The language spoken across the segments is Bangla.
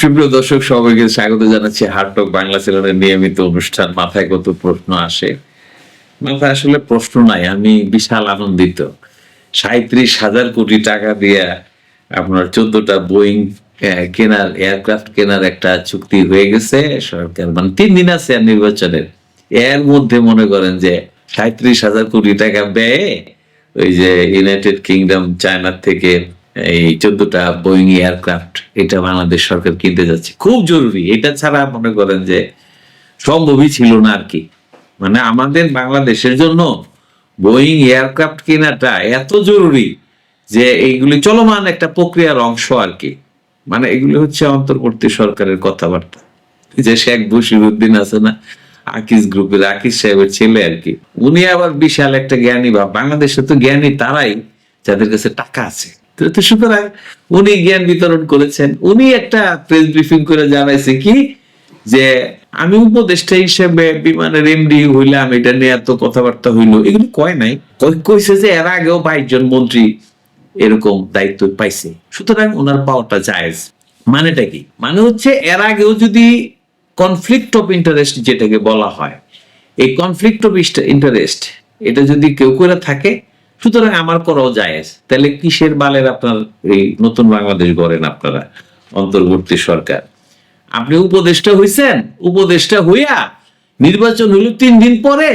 সুপ্রিয় দর্শক, সবাইকে স্বাগত জানাচ্ছি হার্টক বাংলা চ্যানেলের নিয়মিত অনুষ্ঠান। মাথায় কত প্রশ্ন আসে? মাথায় আসলে প্রশ্ন নাই, আমি বিশাল আনন্দিত। সাঁত্রিশ হাজার কোটি টাকা দিয়ে আপনার চোদ্দটা বোয়িং কেনার এয়ারক্রাফট কেনার একটা চুক্তি হয়ে গেছে। সরকার মানে তিন দিন আছে আর নির্বাচনের। এর মধ্যে মনে করেন যে সাঁত্রিশ হাজার কোটি টাকা ব্যয়ে ওই যে ইউনাইটেড কিংডম চায়নার থেকে এই চোদ্দটা বোয়িং এয়ারক্রাফট এটা বাংলাদেশ সরকার কিনতে যাচ্ছে। খুব জরুরি। এটা ছাড়া মনে করেন যে সম্ভবই ছিল না আর কি। মানে আমাদের বাংলাদেশের জন্য বোয়িং এয়ারক্রাফট কেনাটা এত জরুরি যে এইগুলি চলমান একটা প্রক্রিয়ার অংশ আর কি। মানে এগুলি হচ্ছে অন্তর্বর্তী সরকারের কথাবার্তা। যে শেখ বশিরউদ্দিন আছে না, আকিস গ্রুপের আকিস সাহেবের ছেলে আর কি। উনি আবার বিশাল একটা জ্ঞানী বা বাংলাদেশে তো জ্ঞানী তারাই যাদের কাছে টাকা আছে। সুতরাং উনি জ্ঞান বিতরণ করেছেন। উনি একটা প্রেস ব্রিফিং করে জানাইছে কি যে, আমি উপদেষ্টা হিসেবে বিমানের এমডি হইলাম, এটা নিয়ে এত কথাবার্তা হইল। এগুলো কয় নাই। কই- কইছে যে এর আগেও বাইশ জন মন্ত্রী এরকম দায়িত্ব পাইছে। সুতরাং ওনার পাওয়াটা জায়েজ। মানেটা কি? মানে হচ্ছে এর আগেও যদি কনফ্লিক্ট অফ ইন্টারেস্ট যেটাকে বলা হয়, এই কনফ্লিক্ট অফ ইন্টারেস্ট এটা যদি কেউ করে থাকে সুতরাং আমার করাও জায়েজ তাহলে কিসের বালের আপনার এই নতুন বাংলাদেশ গড়েন আপনারা, অন্তর্বর্তী সরকার? আপনি উপদেষ্টা হইছেন, উপদেষ্টা হইয়া নির্বাচন হইল তিন দিন পরে,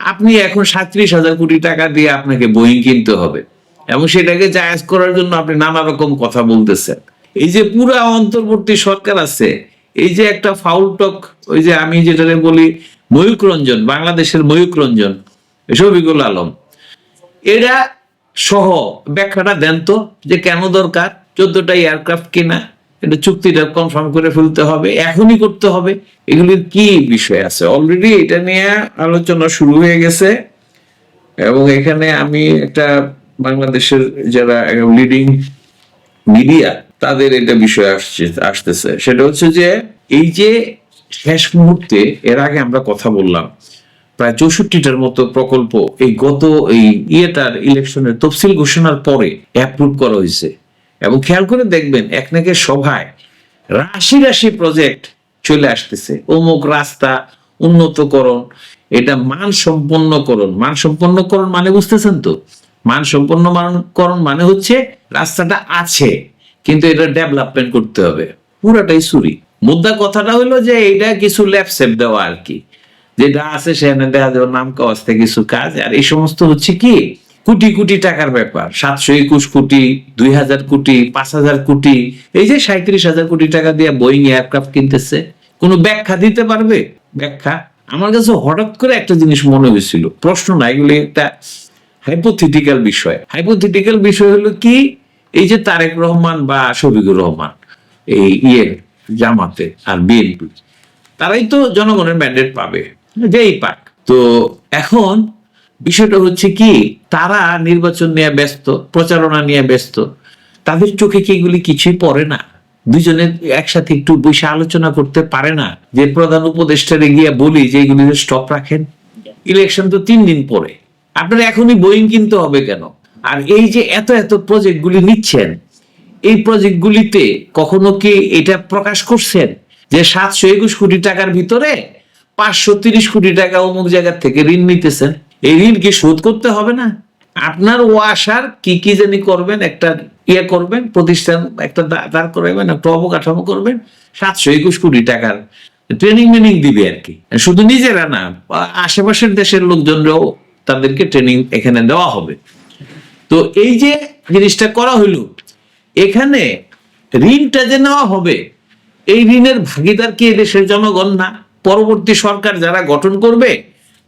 আপনি এখন সাঁত্রিশ হাজার কোটি টাকা দিয়ে আপনাকে বই কিনতে হবে। এবং সেটাকে জায়াজ করার জন্য আপনি নানা রকম কথা বলতেছেন। এই যে পুরা অন্তর্বর্তী সরকার আছে, এই যে একটা ফাউল টক ওই যে আমি যেটা বলি ময়ূক রঞ্জন, বাংলাদেশের ময়ূক রঞ্জন, শফিকুল আলম এরা সহ ব্যাখ্যাটা দেন তো যে কেন দরকার? চোদ্দটা এয়ারক্রাফট কেনা, এটা চুক্তিটা কনফার্ম করে ফেলতে হবে, এখনই করতে হবে। এগুলির কি বিষয় আছে? অলরেডি এটা নিয়ে আলোচনা শুরু হয়ে গেছে। এবং এখানে আমি একটা বাংলাদেশের যারা লিডিং মিডিয়া তাদের এটা বিষয় আসছে, আসতেছে। সেটা হচ্ছে যে, এই যে শেষ মুহূর্তে, এর আগে আমরা কথা বললাম প্রায় চৌষট্টিটার মতো প্রকল্প এই গত এই ইয়েটার ইলেকশনের তফসিল ঘোষণার পরে অ্যাপ্রুভ করা হয়েছে। এবং খেয়াল করে দেখবেন একনাকের সভায় রাশি রাশি প্রজেক্ট চলে আসতেছে। অমুক রাস্তা, উন্নতকরণ, এটা মান সম্পন্নকরণ মান সম্পন্নকরণ মানে বুঝতেছেন তো? মান সম্পন্নকরণ মানে হচ্ছে রাস্তাটা আছে, কিন্তু এটা ডেভেলপমেন্ট করতে হবে। পুরাটাই সুরি মুদ্রা কথাটা হলো যে এটা কিছু ল্যাপসেপ দেওয়া আর কি। যেটা আছে সেখানে দেখা যাবে নাম কাওয়াজতে কিছু কাজ। আর এই সমস্ত হচ্ছে কি? কোটি কোটি টাকার ব্যাপার। সাতশো একুশ কোটি, দুই হাজার কোটি, পাঁচ হাজার কোটি। এই যে সাঁত্রিশ হাজার কোটি টাকা দিয়ে বোয়িং এয়ারক্রাফট কিনতেছে, কোনো ব্যাখ্যা দিতে পারবে? ব্যাখ্যা? আমার কাছে হঠাৎ করে একটা জিনিস মনে হয়েছিল। প্রশ্ন না এগুলি একটা হাইপোথিটিক্যাল বিষয়। হাইপোথেটিক্যাল বিষয় হলো কি? এই যে তারেক রহমান বা শফিকুর রহমান, এই ইয়ে জামাতে আর বিএনপি, তারাই তো জনগণের ম্যান্ডেট পাবে। যেই পাক। তো এখন বিষয়টা হচ্ছে কি, তারা নির্বাচন নিয়ে ব্যস্ত, প্রচারণা নিয়ে ব্যস্ত। তাদের চোখে কি এগুলি কিছুই পড়ে না? দুজনে একসাথে একটু বসে আলোচনা করতে পারে না? যে প্রধান উপদেষ্টারে গিয়ে বলি যে এগুলি স্টপ রাখেন? ইলেকশন তো তিন দিন পরে। আপনার এখনই বোয়িং কিনতে হবে কেন? আর এই যে এত এত প্রজেক্টগুলি নিচ্ছেন, এই প্রজেক্টগুলিতে কখনো কি এটা প্রকাশ করছেন? যে সাতশো একুশ কোটি টাকার ভিতরে পাঁচশো তিরিশ কোটি টাকা অমুক জায়গার থেকে ঋণ নিতেছেন। এই ঋণ কি শোধ করতে হবে না? আপনার ওয়াসার কি কি জানি করবেন, একটা ইয়ে করবেন, প্রতিষ্ঠান একটা দাঁড় করাবেন একটা অবকাঠামো করবেন, সাতশো একুশ কোটি টাকার ট্রেনিং মেনিং দিবে আর কি। শুধু নিজেরা না, আশেপাশের দেশের লোকজনরাও তাদেরকে ট্রেনিং এখানে দেওয়া হবে। তো এই যে জিনিসটা করা হইল, এখানে ঋণটা যে নেওয়া হবে, এই ঋণের ভাগিদার কি দেশের জনগণ না? পরবর্তী সরকার যারা গঠন করবে,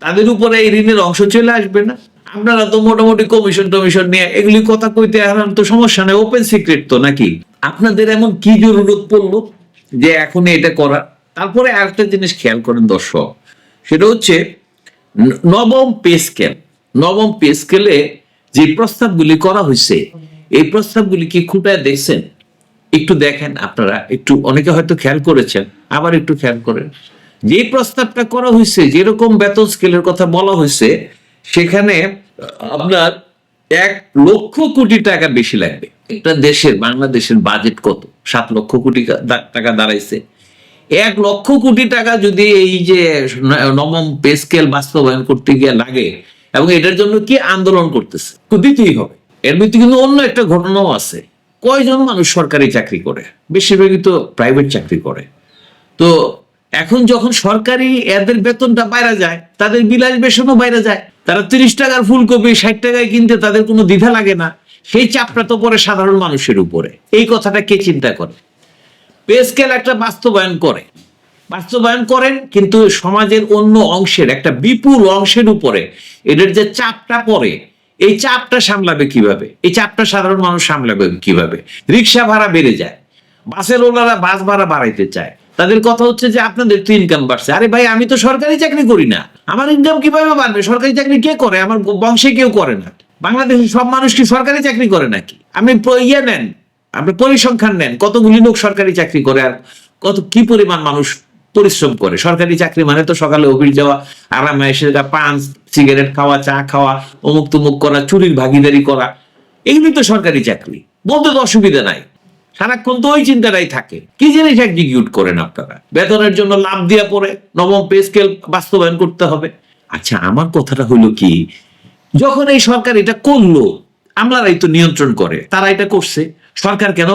তাদের উপরে এই ঋণের অংশ চলে আসবে না। আপনারা তো মোটামুটি কমিশন টমিশন নিয়ে এগুলি কথা কইতে তো সমস্যা নেই ওপেন সিক্রেট তো নাকি? আপনাদের এমন কি জরুরত পড়ল যে এখন এটা করা? তারপরে আরেকটা জিনিস খেয়াল করেন দর্শক, সেটা হচ্ছে নবম পে স্কেল নবম পে স্কেলে যে প্রস্তাবগুলি করা হয়েছে এই প্রস্তাবগুলি কি খুঁটায় দেখছেন একটু দেখেন আপনারা, একটু অনেকে হয়তো খেয়াল করেছেন, আবার একটু খেয়াল করেন। যে প্রস্তাবটা করা হয়েছে, যেরকম বেতন স্কেলের কথা বলা হয়েছে, সেখানে আপনার এক লক্ষ কোটি টাকা বেশি লাগবে। একটা দেশের, বাংলাদেশের বাজেট কত? সাত লক্ষ কোটি টাকা দাঁড়াইছে। এক লক্ষ কোটি টাকা যদি এই যে নবম পে স্কেল বাস্তবায়ন করতে গিয়ে লাগে, এবং এটার জন্য কি আন্দোলন করতেছে? দিতেই হবে। এর ভিতরে কিন্তু অন্য একটা ঘটনাও আছে। কয়জন মানুষ সরকারি চাকরি করে? বেশিরভাগই তো প্রাইভেট চাকরি করে। তো এখন যখন সরকারি এদের বেতনটা বাইরে যায়, তাদের বিলাস বেসনও বাইরে যায়। তারা তিরিশ টাকার ফুলকপি, ষাট টাকায় কিনতে তাদের কোনো দ্বিধা লাগে না। সেই চাপটা তো পরে সাধারণ মানুষের উপরে। এই কথাটা কে চিন্তা করে? পে স্কেল একটা বাস্তবায়ন করে। বাস্তবায়ন করেন, কিন্তু সমাজের অন্য অংশের, একটা বিপুল অংশের উপরে এদের যে চাপটা পড়ে, এই চাপটা সামলাবে কীভাবে? এই চাপটা সাধারণ মানুষ সামলাবে কীভাবে? রিক্সা ভাড়া বেড়ে যায়। বাসের ওলারা বাস ভাড়া বাড়াইতে চায়। তাদের কথা হচ্ছে যে আপনাদের তো ইনকাম বাড়ছে। আরে ভাই, আমি তো সরকারি চাকরি করি না। আমার ইনকাম কীভাবে বাড়বে? সরকারি চাকরি কে করে? আমার বংশে কেউ করে না। বাংলাদেশের সব মানুষ কি সরকারি চাকরি করে নাকি? আপনি ইয়ে নেন। আপনি পরিসংখ্যান নেন। কতগুলি লোক সরকারি চাকরি করে আর কত কি পরিমাণ মানুষ পরিশ্রম করে? সরকারি চাকরি মানে তো সকালে অফিস যাওয়া, আরামে এসে পান সিগারেট খাওয়া, চা খাওয়া অমুক তুমুক করা, চুরির ভাগিদারি করা। এগুলি তো সরকারি চাকরি। বলতে তো অসুবিধা নাই। সারাক্ষণ তো ওই চিন্তাটাই থাকে। কি জিনিস এক্সিকিউট করেন আপনারা? বেতনের জন্য লাভ দিয়া পরে নবম পে স্কেল বাস্তবায়ন করতে হবে। আচ্ছা আমার কথাটা হলো কি, যখন এই সরকার এটা করল, আমলারাই তো নিয়ন্ত্রণ করে, তারা এটা করছে। সরকার কেন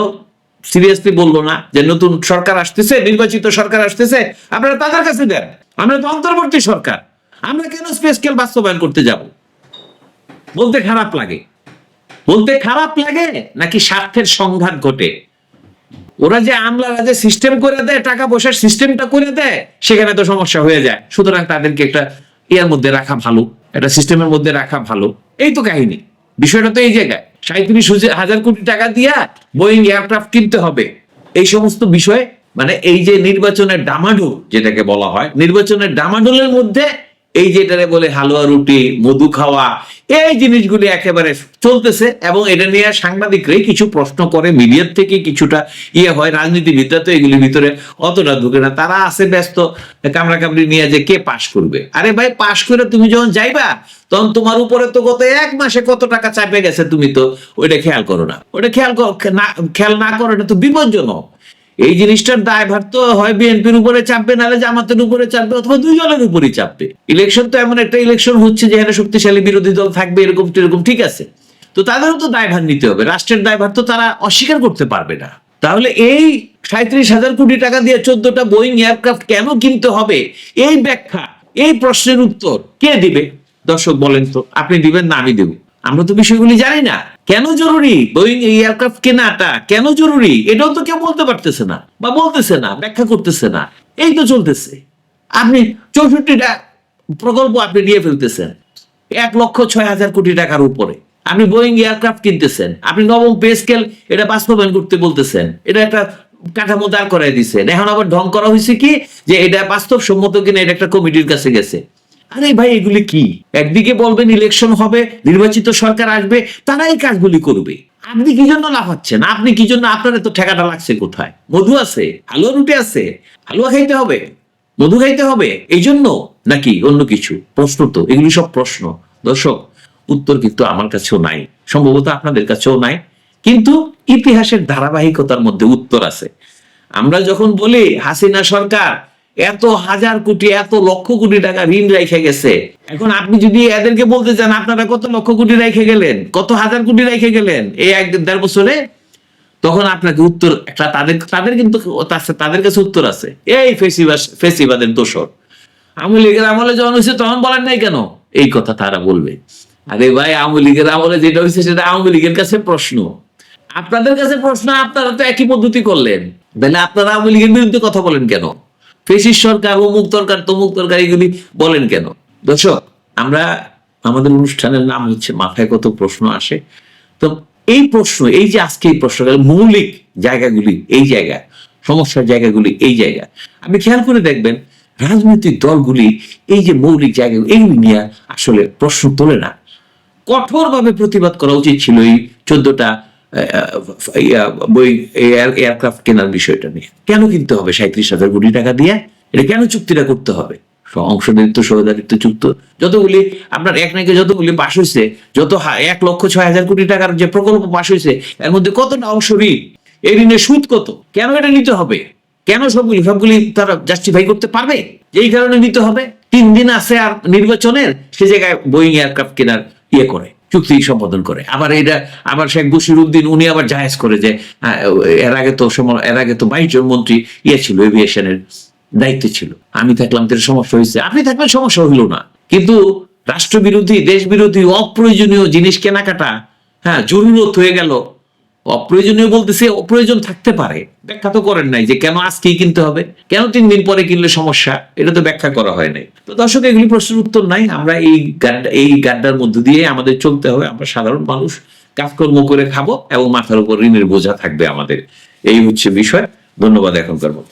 সিরিয়াসলি বলল না যে নতুন সরকার আসতেছে, নির্বাচিত সরকার আসতেছে? আপনারা তাদের কাছে দেন। আমরা তো অন্তর্বর্তী সরকার। আমরা কেন স্পেস স্কেল বাস্তবায়ন করতে যাব? বলতে খারাপ লাগে। বলতে খারাপ লাগে নাকি স্বার্থের সংঘাত ঘটে? ওরা যে আমলারা যে সিস্টেম করে দেয়, টাকা পয়সার সিস্টেমটা করে দেয়, সেখানে তো সমস্যা হয়ে যায়। সুতরাং তাদেরকে একটা ইয়ার মধ্যে রাখা ভালো, একটা সিস্টেমের মধ্যে রাখা ভালো। এই তো কাহিনী। বিষয়টা তো এই জায়গায়। সাঁত্রিশ হাজার কোটি টাকা দিয়া বোয়িং এয়ারক্রাফট কিনতে হবে। এই সমস্ত বিষয়ে মানে এই যে নির্বাচনের ডামাডোল, যেটাকে বলা হয়, নির্বাচনের ডামাডোলের মধ্যে এই যেটারে বলে হালুয়া রুটি, মধু খাওয়া, এই জিনিসগুলি একেবারে চলতেছে এবং এটা নিয়ে সাংবাদিকরাই কিছু প্রশ্ন করে, মিডিয়ার থেকে কিছুটা ইয়ে হয়, রাজনীতিবিদরা তো এগুলির ভিতরে অতটা ঢুকে না। তারা আছে ব্যস্ত, কামড়া কামড়ি নিয়ে যে কে পাশ করবে। আরে ভাই, পাশ করে তুমি যখন যাইবা, তখন তোমার উপরে তো গত এক মাসে কত টাকা চাপে গেছে তুমি তো, ওইটা খেয়াল করো না। ওইটা খেয়াল না খেয়াল না করো এটা তো বিপজ্জনক। এই জিনিসটার দায়ভার তো হয় বিএনপির উপরে চাপবে, নাহলে জামাতের উপরে চাপবে অথবা দুই দলের উপরেই চাপবে। ইলেকশন তো এমন একটা ইলেকশন হচ্ছে যেখানে শক্তিশালী বিরোধী দল থাকবে, এরকম এরকম ঠিক আছে। তো তাদেরও তো দায়ভার নিতে হবে, রাষ্ট্রের দায়ভার তো তারা অস্বীকার করতে পারবে না। তাহলে এই সাঁত্রিশ হাজার কোটি টাকা দিয়ে চোদ্দটা বোয়িং এয়ারক্রাফট কেন কিনতে হবে? এই ব্যাখ্যা, এই প্রশ্নের উত্তর কে দিবে? দর্শক বলেন তো, আপনি দিবেন না, আমি দেব। আমরা তো বিষয়গুলি জানি না। কেন জরুরি? বোয়িং এয়ারক্রাফট কেনাটা কেন জরুরি? এটাও তো কেউ বলতে পারতেছে না বা বলতেছে না, ব্যাখ্যা করতেছে না। এই তো চলতেছে। আপনি চৌষট্টিটা প্রকল্প আপনি নিয়ে ফেলতেছেন, এক লক্ষ ছয় হাজার কোটি টাকার উপরে। আপনি বোয়িং এয়ারক্রাফট কিনতেছেন, আপনি নবম পে স্কেল এটা বাস্তবায়ন করতে বলতেছেন, এটা একটা কাঠামো দাঁড় করাই দিচ্ছেন এখন আবার ঢং করা হয়েছে কি? যে এটা বাস্তব সম্মত কিনা, এটা একটা কমিটির কাছে গেছে। আরে ভাই, এগুলি কি? একদিকে বলবেন ইলেকশন হবে, নির্বাচিত সরকার আসবে, তারা এই কাজগুলি করবে। আপনি কি জন্য লাফাচ্ছেন? আপনি কি জন্য? আপনার তো ঠেকাটা লাগছে কোথায়? মধু আছে, হালুয়া রুটি আছে, হালুয়া খাইতে হবে, মধু খাইতে হবে, এই জন্য নাকি অন্য কিছু? প্রশ্ন তো, এগুলি সব প্রশ্ন। দর্শক, উত্তর কিন্তু আমার কাছেও নাই, সম্ভবত আপনাদের কাছেও নাই, কিন্তু ইতিহাসের ধারাবাহিকতার মধ্যে উত্তর আছে। আমরা যখন বলি হাসিনা সরকার এত হাজার কোটি, এত লক্ষ কোটি টাকা ঋণ রেখে গেছে। এখন আপনি যদি এদেরকে বলতে চান, আপনারা কত লক্ষ কোটি রেখে গেলেন? কত হাজার কোটি রেখে গেলেন এই এক দেড় বছরে? তখন আপনাকে উত্তর, একটা তাদের তাদের কিন্তু তাদের কাছে উত্তর আছে। এই ফেসিবাস, ফেসিবাদের দোষর। আওয়ামী লীগের আমলে যখন হয়েছে, তখন বলেন নাই কেন? এই কথা তারা বলবে। আরে ভাই, আওয়ামী লীগের আমলে যেটা হয়েছে, সেটা আওয়ামী লীগের কাছে প্রশ্ন। আপনাদের কাছে প্রশ্ন, আপনারা তো একই পদ্ধতি করলেন। তাহলে আপনারা আওয়ামী লীগের বিরুদ্ধে কথা বলেন কেন? ফেসিস সরকার, অমুক তরকার তমুক দরকার, এগুলি বলেন কেন? দর্শক, আমরা আমাদের অনুষ্ঠানের নাম হচ্ছে, মাথায় কত প্রশ্ন আসে। তো এই প্রশ্ন, এই যে আজকে এই প্রশ্নটা মৌলিক জায়গাগুলি এই জায়গা, সমস্যার জায়গাগুলি এই জায়গা, আপনি খেয়াল করে দেখবেন, রাজনৈতিক দলগুলি এই যে মৌলিক জায়গাগুলি এইগুলি নিয়ে আসলে প্রশ্ন তোলে না। কঠোরভাবে প্রতিবাদ করা উচিত ছিল এই চোদ্দটা বই এয়ারক্রাফট কেনার বিষয়টা নিয়ে। কেন কিনতে হবে? সাঁত্রিশ হাজার কোটি টাকা দিয়ে এটা কেন চুক্তিটা করতে হবে? অংশদারিত্ব সহদারিত্ব চুক্ত। যতগুলি আপনার এক নাকি যতগুলি পাশ হয়েছে যত এক লক্ষ ছয় হাজার কোটি টাকার যে প্রকল্প পাশ হয়েছে এর মধ্যে কতটা অংশ ঋণ? এই ঋণের সুদ কত? কেন এটা নিতে হবে? কেন সবগুলি সবগুলি তারা জাস্টিফাই করতে পারবে? এই কারণে নিতে হবে। তিন দিন আছে আর নির্বাচনের, সে জায়গায় বোয়িং এয়ারক্রাফট কেনার ইয়ে করে। চুক্তি সম্পাদন করে। আবার এটা, আবার শেখ বশির উদ্দিন উনি আবার জাহেজ করে যে এর আগে তো এর আগে তো বাইশ জন মন্ত্রী ইয়ে ছিল এভিয়েশনের দায়িত্বে ছিল। আমি থাকলাম তো সমস্যা হয়েছে। আপনি থাকলে সমস্যা হইল না। কিন্তু রাষ্ট্রবিরোধী দেশ বিরোধী অপ্রয়োজনীয় জিনিস কেনাকাটা হ্যাঁ জরুরত হয়ে গেল। অপ্রয়োজনীয় বলতেছে, অপ্রয়োজন থাকতে পারে। ব্যাখ্যা তো করেন নাই যে কেন আজকেই কিনতে হবে? কেন তিন দিন পরে কিনলে সমস্যা? এটা তো ব্যাখ্যা করা হয় নাই। তো দর্শক, এগুলি প্রশ্নের উত্তর নাই। আমরা এই গাড্ডা, এই গাড্ডার মধ্য দিয়ে আমাদের চলতে হবে। আমরা সাধারণ মানুষ, কাজকর্ম করে খাব এবং মাথার উপর ঋণের বোঝা থাকবে আমাদের। এই হচ্ছে বিষয়। ধন্যবাদ এখনকার মতো।